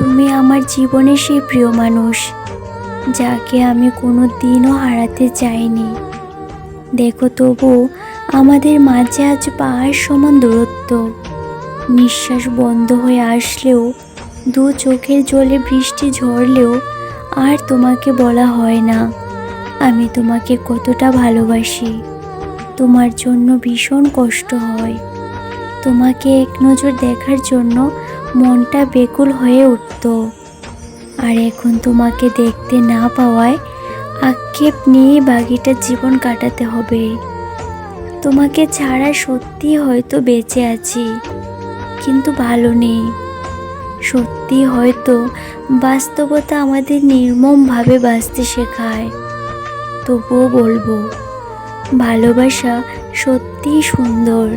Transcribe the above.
তুমি আমার জীবনে সেই প্রিয় মানুষ, যাকে আমি কোনো দিনও হারাতে চাইনি। দেখো তবু, আমাদের মাঝে আজ পাহাড় সমান দূরত্ব। নিঃশ্বাস বন্ধ হয়ে আসলেও, দু চোখের জলে বৃষ্টি ঝরলেও আর তোমাকে বলা হয় না, আমি তোমাকে কতটা ভালোবাসি। তোমার জন্য ভীষণ কষ্ট হয়। তোমাকে এক নজর দেখার জন্য মনটা বেকুল হয়ে উঠত। আর এখন তোমাকে দেখতে না পাওয়ায় আক্ষেপ নিয়ে বাকিটা জীবন কাটাতে হবে। তোমাকে ছাড়া সত্যি হয়তো বেঁচে আছি, কিন্তু ভালো নেই। সত্যি হয়তো বাস্তবতা আমাদের নির্মমভাবে বাঁচতে শেখায়। তবুও বলব, ভালোবাসা সত্যিই সুন্দর।